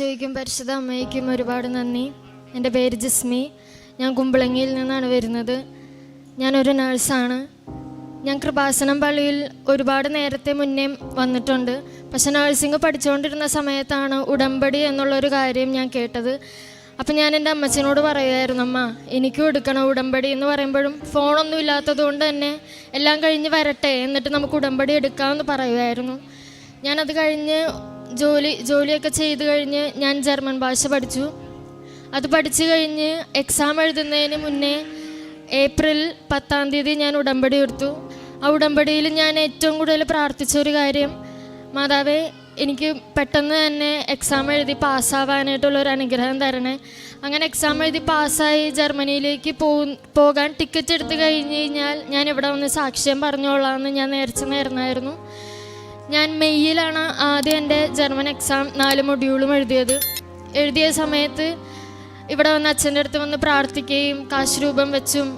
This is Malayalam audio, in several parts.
ദൈവയ്ക്കും പരിശുദ്ധ അമ്മയ്ക്കും ഒരുപാട് നന്ദി. എന്റെ പേര് ജിസ്മി. ഞാൻ കുമ്പളങ്ങിയിൽ നിന്നാണ് വരുന്നത്. ഞാനൊരു നേഴ്സാണ്. ഞാൻ കൃപാസനം പള്ളിയിൽ ഒരുപാട് നേരത്തെ മുന്നേ വന്നിട്ടുണ്ട്. പക്ഷെ നഴ്സിംഗ് പഠിച്ചുകൊണ്ടിരുന്ന സമയത്താണ് ഉടമ്പടി എന്നുള്ളൊരു കാര്യം ഞാൻ കേട്ടത്. അപ്പം ഞാൻ എന്റെ അമ്മച്ചനോട് പറയുമായിരുന്നു അമ്മ എനിക്കും എടുക്കണം ഉടമ്പടി എന്ന് പറയുമ്പോഴും ഫോണൊന്നും ഇല്ലാത്തത് കൊണ്ട് തന്നെ എല്ലാം കഴിഞ്ഞ് വരട്ടെ എന്നിട്ട് നമുക്ക് ഉടമ്പടി എടുക്കാമെന്ന് പറയുമായിരുന്നു. ഞാനത് കഴിഞ്ഞ് ജോലി ജോലിയൊക്കെ ചെയ്ത് കഴിഞ്ഞ് ഞാൻ ജർമ്മൻ ഭാഷ പഠിച്ചു. അത് പഠിച്ചു കഴിഞ്ഞ് എക്സാം എഴുതുന്നതിന് മുന്നേ ഏപ്രിൽ പത്താം തീയതി ഞാൻ ഉടമ്പടി എടുത്തു. ആ ഉടമ്പടിയിൽ ഞാൻ ഏറ്റവും കൂടുതൽ പ്രാർത്ഥിച്ച ഒരു കാര്യം മാതാവേ എനിക്ക് പെട്ടെന്ന് തന്നെ എക്സാം എഴുതി പാസ്സാവാനായിട്ടുള്ള ഒരു അനുഗ്രഹം തരണേ. അങ്ങനെ എക്സാം എഴുതി പാസ്സായി ജർമ്മനിയിലേക്ക് പോകാൻ ടിക്കറ്റ് എടുത്തു കഴിഞ്ഞ് കഴിഞ്ഞാൽ ഞാൻ ഇവിടെ വന്ന് സാക്ഷ്യം പറഞ്ഞോളാമെന്ന് ഞാൻ നേരത്തെ നേർന്നായിരുന്നു. ഞാൻ മെയ്യിലാണ് ആദ്യം എന്റെ ജർമ്മൻ എക്സാം നാല് മൊഡ്യൂളും എഴുതിയത്. എഴുതിയ സമയത്ത് ഇവിടെ വന്ന് അച്ഛന്റെ അടുത്ത് വന്ന് പ്രാർത്ഥിക്കുകയും കാശ് രൂപം വെച്ചും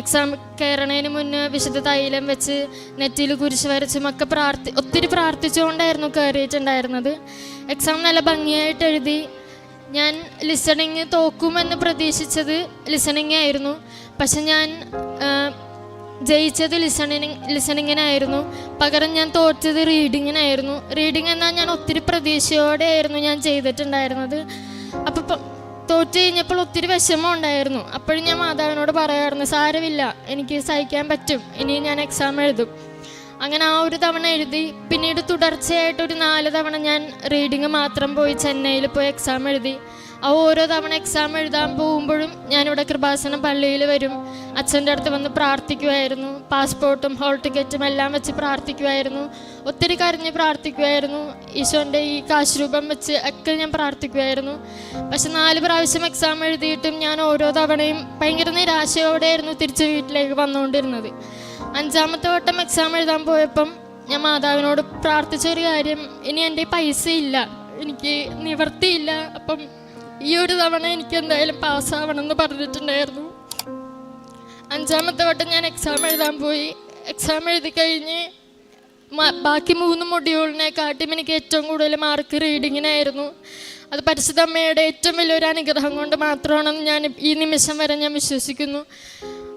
എക്സാം കയറണതിന് മുന്നേ വിശുദ്ധ തൈലം വെച്ച് നെറ്റിയിൽ കുരിശ് വരച്ചും ഒക്കെ പ്രാർത്ഥി ഒത്തിരി പ്രാർത്ഥിച്ചുകൊണ്ടായിരുന്നു കയറിയിട്ടുണ്ടായിരുന്നത്. എക്സാം നല്ല ഭംഗിയായിട്ട് എഴുതി. ഞാൻ ലിസണിങ് തോക്കുമെന്ന് പ്രതീക്ഷിച്ചത് ലിസണിങ് ആയിരുന്നു. പക്ഷെ ഞാൻ ജയിച്ചത് ലിസണിങ് ലിസണിങ്ങിനായിരുന്നു പകരം ഞാൻ തോറ്റത് റീഡിങ്ങിനായിരുന്നു റീഡിങ് എന്നാൽ ഞാൻ ഒത്തിരി പ്രതീക്ഷയോടെ ആയിരുന്നു ഞാൻ ചെയ്തിട്ടുണ്ടായിരുന്നത്. അപ്പോൾ തോറ്റു കഴിഞ്ഞപ്പോൾ ഒത്തിരി വിഷമം ഉണ്ടായിരുന്നു. അപ്പോഴും ഞാൻ മാതാവിനോട് പറയാമായിരുന്നു സാരമില്ല എനിക്ക് സഹിക്കാൻ പറ്റും. ഇനി ഞാൻ എക്സാം എഴുതും. അങ്ങനെ ആ ഒരു തവണ എഴുതി പിന്നീട് തുടർച്ചയായിട്ട് ഒരു നാല് തവണ ഞാൻ റീഡിങ് മാത്രം പോയി ചെന്നൈയിൽ പോയി എക്സാം എഴുതി. ഓരോ തവണ എക്സാം എഴുതാൻ പോകുമ്പോഴും ഞാനിവിടെ കൃപാസനം പള്ളിയിൽ വരും. അച്ഛന്റെ അടുത്ത് വന്ന് പ്രാർത്ഥിക്കുമായിരുന്നു പാസ്പോർട്ടും ഹോൾ ടിക്കറ്റും എല്ലാം വെച്ച് പ്രാർത്ഥിക്കുമായിരുന്നു ഒത്തിരി കരഞ്ഞ് പ്രാർത്ഥിക്കുമായിരുന്നു ഈശോന്റെ ഈ കാശ് രൂപം വെച്ച് ഒക്കെ ഞാൻ പ്രാർത്ഥിക്കുമായിരുന്നു പക്ഷെ നാല് പ്രാവശ്യം എക്സാം എഴുതിയിട്ടും ഞാൻ ഓരോ തവണയും ഭയങ്കര നിരാശയോടെയായിരുന്നു തിരിച്ച് വീട്ടിലേക്ക് വന്നുകൊണ്ടിരുന്നത്. അഞ്ചാമത്തെ വട്ടം എക്സാം എഴുതാൻ പോയപ്പം ഞാൻ മാതാവിനോട് പ്രാർത്ഥിച്ച ഒരു കാര്യം ഇനി എന്റെ പൈസ ഇല്ല എനിക്ക് നിവർത്തിയില്ല അപ്പം ഈ ഒരു തവണ എനിക്ക് എന്തായാലും പാസ്സാവണം എന്ന് പറഞ്ഞിട്ടുണ്ടായിരുന്നു. അഞ്ചാമത്തെ വട്ടം ഞാൻ എക്സാം എഴുതാൻ പോയി. എക്സാം എഴുതി കഴിഞ്ഞ് ബാക്കി മൂന്ന് മൊഡ്യൂളിനെക്കാട്ടും എനിക്ക് ഏറ്റവും കൂടുതൽ മാർക്ക് റീഡിങ്ങിനായിരുന്നു അത് പരിശുദ്ധ അമ്മയുടെ ഏറ്റവും വലിയൊരു അനുഗ്രഹം കൊണ്ട് മാത്രമാണെന്ന് ഞാൻ ഈ നിമിഷം വരെ ഞാൻ വിശ്വസിക്കുന്നു.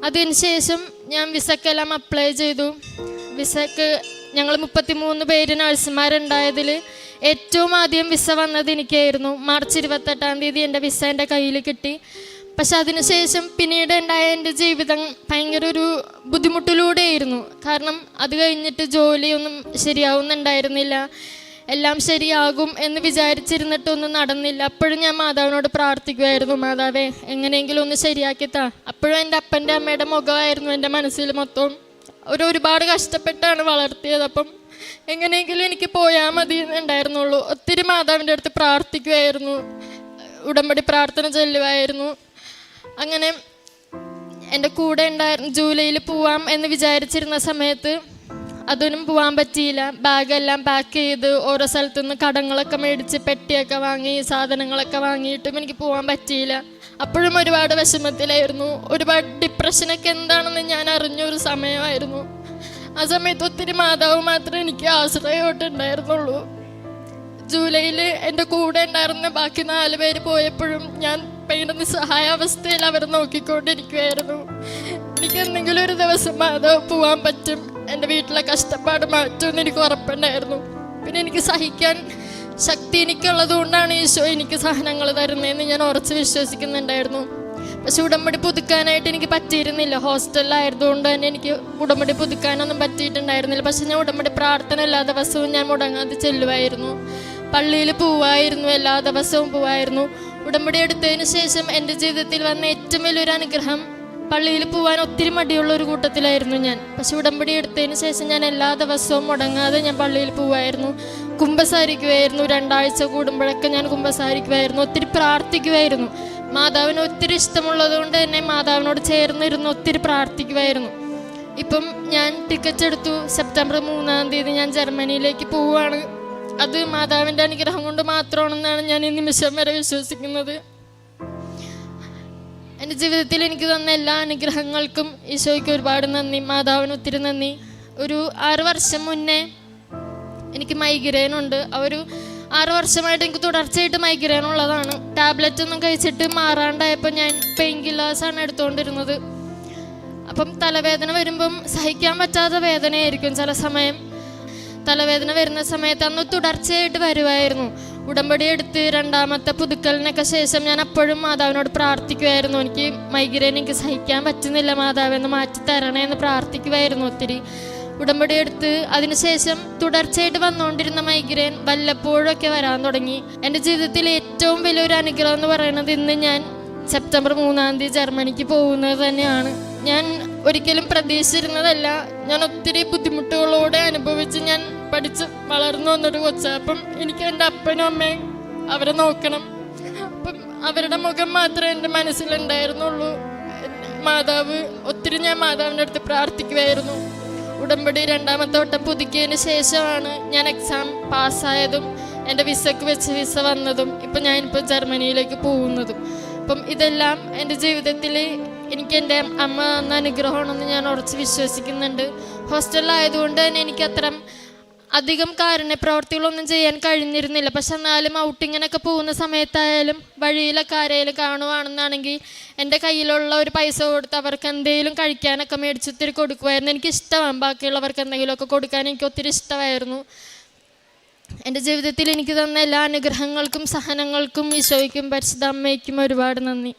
അതിനുശേഷം ഞാൻ വിസക്കെല്ലാം അപ്ലൈ ചെയ്തു. വിസക്ക് ഞങ്ങൾ മുപ്പത്തി മൂന്ന് പേര് നഴ്സുമാരുണ്ടായതിൽ ഏറ്റവും ആദ്യം വിസ വന്നത് എനിക്കായിരുന്നു. മാർച്ച് ഇരുപത്തെട്ടാം തീയതി എന്റെ വിസ എന്റെ കയ്യിൽ കിട്ടി. പക്ഷെ അതിനുശേഷം പിന്നീട് ഉണ്ടായ എന്റെ ജീവിതം ഭയങ്കര ഒരു ബുദ്ധിമുട്ടിലൂടെയായിരുന്നു. കാരണം അത് കഴിഞ്ഞിട്ട് ജോലിയൊന്നും ശരിയാവുന്നുണ്ടായിരുന്നില്ല. എല്ലാം ശരിയാകും എന്ന് വിചാരിച്ചിരുന്നിട്ടൊന്നും നടന്നില്ല. അപ്പോഴും ഞാൻ മാതാവിനോട് പ്രാർത്ഥിക്കുമായിരുന്നു മാതാവേ എങ്ങനെയെങ്കിലും ഒന്ന് ശരിയാക്കി താ. അപ്പോഴും എന്റെ അപ്പന്റെ അമ്മയുടെ മുഖമായിരുന്നു എന്റെ മനസ്സിൽ മൊത്തം. ഒരു ഒരുപാട് കഷ്ടപ്പെട്ടാണ് വളർത്തിയത്. അപ്പം എങ്ങനെയെങ്കിലും എനിക്ക് പോയാൽ മതി എന്നുണ്ടായിരുന്നുള്ളൂ ഒത്തിരി മാതാവിന്റെ അടുത്ത് പ്രാർത്ഥിക്കുമായിരുന്നു ഉടമ്പടി പ്രാർത്ഥന ചൊല്ലുമായിരുന്നു അങ്ങനെ എന്റെ കൂടെ ഉണ്ടായിരുന്നു ജൂലൈയിൽ പോവാം എന്ന് വിചാരിച്ചിരുന്ന സമയത്ത് അതൊന്നും പോവാൻ പറ്റിയില്ല. ബാഗെല്ലാം പാക്ക് ചെയ്ത് ഓരോ സ്ഥലത്തുനിന്ന് കടങ്ങളൊക്കെ മേടിച്ച് പെട്ടിയൊക്കെ വാങ്ങി സാധനങ്ങളൊക്കെ വാങ്ങിയിട്ടും എനിക്ക് പോകാൻ പറ്റിയില്ല. അപ്പോഴും ഒരുപാട് വിഷമത്തിലായിരുന്നു. ഒരുപാട് ഡിപ്രഷനൊക്കെ എന്താണെന്ന് ഞാൻ അറിഞ്ഞൊരു സമയമായിരുന്നു. ആ സമയത്ത് ഒത്തിരി മാതാവ് മാത്രമേ എനിക്ക് ആശ്രയമായിട്ടുണ്ടായിരുന്നുള്ളൂ ജൂലൈയിൽ എന്റെ കൂടെ ഉണ്ടായിരുന്ന ബാക്കി നാല് പേര് പോയപ്പോഴും ഞാൻ പെയിന്റെ നിസ്സഹായാവസ്ഥയിൽ അവർ നോക്കിക്കൊണ്ടിരിക്കുമായിരുന്നു എനിക്ക് എന്തെങ്കിലും ഒരു ദിവസം മാതാവ് പോവാൻ പറ്റും എന്റെ വീട്ടിലെ കഷ്ടപ്പാട് മാറ്റുമെന്ന് എനിക്ക് ഉറപ്പുണ്ടായിരുന്നു. പിന്നെ എനിക്ക് സഹിക്കാൻ ശക്തി എനിക്കുള്ളത് കൊണ്ടാണ് ഈശോ എനിക്ക് സഹനങ്ങൾ തരുന്നതെന്ന് ഞാൻ ഉറച്ച് വിശ്വസിക്കുന്നുണ്ടായിരുന്നു. പക്ഷെ ഉടമ്പടി പുതുക്കാനായിട്ട് എനിക്ക് പറ്റിയിരുന്നില്ല. ഹോസ്റ്റലിലായതുകൊണ്ട് തന്നെ എനിക്ക് ഉടമ്പടി പുതുക്കാനൊന്നും പറ്റിയിട്ടുണ്ടായിരുന്നില്ല. പക്ഷെ ഞാൻ ഉടമ്പടി പ്രാർത്ഥന എല്ലാ ദിവസവും ഞാൻ മുടങ്ങാതെ ചെല്ലുമായിരുന്നു പള്ളിയിൽ പോവായിരുന്നു എല്ലാ ദിവസവും പോവായിരുന്നു. ഉടമ്പടി എടുത്തതിന് ശേഷം എന്റെ ജീവിതത്തിൽ വന്ന ഏറ്റവും വലിയൊരു അനുഗ്രഹം പള്ളിയിൽ പോവാൻ ഒത്തിരി മടിയുള്ള ഒരു കൂട്ടത്തിലായിരുന്നു ഞാൻ. പക്ഷെ ഉടമ്പടി എടുത്തതിന് ശേഷം ഞാൻ എല്ലാ ദിവസവും മുടങ്ങാതെ ഞാൻ പള്ളിയിൽ പോവായിരുന്നു. കുമ്പസാരിക്കുമായിരുന്നു രണ്ടാഴ്ച കൂടുമ്പോഴൊക്കെ ഞാൻ കുമ്പസാരിക്കുമായിരുന്നു ഒത്തിരി പ്രാർത്ഥിക്കുമായിരുന്നു മാതാവിന് ഒത്തിരി ഇഷ്ടമുള്ളത് കൊണ്ട് തന്നെ മാതാവിനോട് ചേർന്നിരുന്ന് ഒത്തിരി പ്രാർത്ഥിക്കുമായിരുന്നു ഇപ്പം ഞാൻ ടിക്കറ്റ് എടുത്തു. സെപ്റ്റംബർ മൂന്നാം തീയതി ഞാൻ ജർമ്മനിയിലേക്ക് പോവുകയാണ്. അത് മാതാവിന്റെ അനുഗ്രഹം കൊണ്ട് മാത്രമാണെന്നാണ് ഞാൻ ഈ നിമിഷം വരെ വിശ്വസിക്കുന്നത്. എന്റെ ജീവിതത്തിൽ എനിക്ക് തന്ന എല്ലാ അനുഗ്രഹങ്ങൾക്കും ഈശോയ്ക്ക് ഒരുപാട് നന്ദി. മാതാവിന് ഒത്തിരി നന്ദി. ഒരു ആറ് വർഷം മുന്നേ എനിക്ക് മൈഗ്രെയിൻ ഉണ്ട്. ആ ഒരു ആറ് വർഷമായിട്ട് എനിക്ക് തുടർച്ചയായിട്ട് മൈഗ്രൈൻ ഉള്ളതാണ്. ടാബ്ലറ്റ് ഒന്നും കഴിച്ചിട്ട് മാറാണ്ടായപ്പോൾ ഞാൻ പെയിൻ കില്ലേഴ്സാണ് എടുത്തുകൊണ്ടിരുന്നത്. അപ്പം തലവേദന വരുമ്പം സഹിക്കാൻ പറ്റാത്ത വേദനയായിരിക്കും ചില സമയം. തലവേദന വരുന്ന സമയത്ത് അന്ന് തുടർച്ചയായിട്ട് വരുമായിരുന്നു ഉടമ്പടി എടുത്ത് രണ്ടാമത്തെ പുതുക്കലിനൊക്കെ ശേഷം ഞാൻ അപ്പോഴും മാതാവിനോട് പ്രാർത്ഥിക്കുമായിരുന്നു എനിക്ക് മൈഗ്രൈൻ എനിക്ക് സഹിക്കാൻ പറ്റുന്നില്ല മാതാവെന്ന് മാറ്റി തരണേ എന്ന് പ്രാർത്ഥിക്കുമായിരുന്നു ഒത്തിരി. ഉടമ്പടി എടുത്ത് അതിനുശേഷം തുടർച്ചയായിട്ട് വന്നുകൊണ്ടിരുന്ന മൈഗ്രെയിൻ വല്ലപ്പോഴൊക്കെ വരാൻ തുടങ്ങി. എന്റെ ജീവിതത്തിൽ ഏറ്റവും വലിയൊരു അനുഗ്രഹം എന്ന് പറയുന്നത് ഇന്ന് ഞാൻ സെപ്റ്റംബർ മൂന്നാം തീയതി ജർമ്മനിക്ക് പോകുന്നത് തന്നെയാണ്. ഞാൻ ഒരിക്കലും പ്രതീക്ഷിച്ചിരുന്നതല്ല. ഞാൻ ഒത്തിരി ബുദ്ധിമുട്ടുകളോടെ അനുഭവിച്ച് ഞാൻ പഠിച്ച് വളർന്നു വന്നൊരു കൊച്ച അപ്പം എനിക്ക് എന്റെ അപ്പനും അമ്മയും അവരെ നോക്കണം. അപ്പം അവരുടെ മുഖം മാത്രമേ എന്റെ മനസ്സിലുണ്ടായിരുന്നുള്ളൂ. മാതാവ് ഒത്തിരി ഞാൻ മാതാവിന്റെ അടുത്ത് പ്രാർത്ഥിക്കുമായിരുന്നു ഉടമ്പടി രണ്ടാമത്തെ വട്ടം പുതുക്കിയതിന് ശേഷമാണ് ഞാൻ എക്സാം പാസ്സായതും എന്റെ വിസക്ക് വെച്ച് വിസ വന്നതും ഇപ്പം ഞാനിപ്പോൾ ജർമ്മനിയിലേക്ക് പോകുന്നതും. അപ്പം ഇതെല്ലാം എന്റെ ജീവിതത്തിൽ എനിക്ക് എന്റെ അമ്മ തന്ന അനുഗ്രഹമാണെന്ന് ഞാൻ ഉറച്ച് വിശ്വസിക്കുന്നുണ്ട്. ഹോസ്റ്റലിലായതുകൊണ്ട് തന്നെ എനിക്ക് അത്തരം അധികം കാരുണ്യ പ്രവർത്തികളൊന്നും ചെയ്യാൻ കഴിഞ്ഞിരുന്നില്ല. പക്ഷെ എന്നാലും ഔട്ടിങ്ങിനൊക്കെ പോകുന്ന സമയത്തായാലും വഴിയിലൊക്കെ ആരെങ്കിലും കാണുവാണെന്നാണെങ്കിൽ എന്റെ കയ്യിലുള്ള ഒരു പൈസ കൊടുത്ത് അവർക്ക് എന്തെങ്കിലും കഴിക്കാനൊക്കെ മേടിച്ചൊത്തിരി കൊടുക്കുമായിരുന്നു എനിക്ക് ഇഷ്ടമാണ് ബാക്കിയുള്ളവർക്ക് എന്തെങ്കിലുമൊക്കെ കൊടുക്കാൻ എനിക്ക് ഒത്തിരി ഇഷ്ടമായിരുന്നു. എന്റെ ജീവിതത്തിൽ എനിക്ക് തന്ന എല്ലാ അനുഗ്രഹങ്ങൾക്കും സഹനങ്ങൾക്കും ഈശോയ്ക്കും പരിശുദ്ധ അമ്മയ്ക്കും ഒരുപാട് നന്ദി.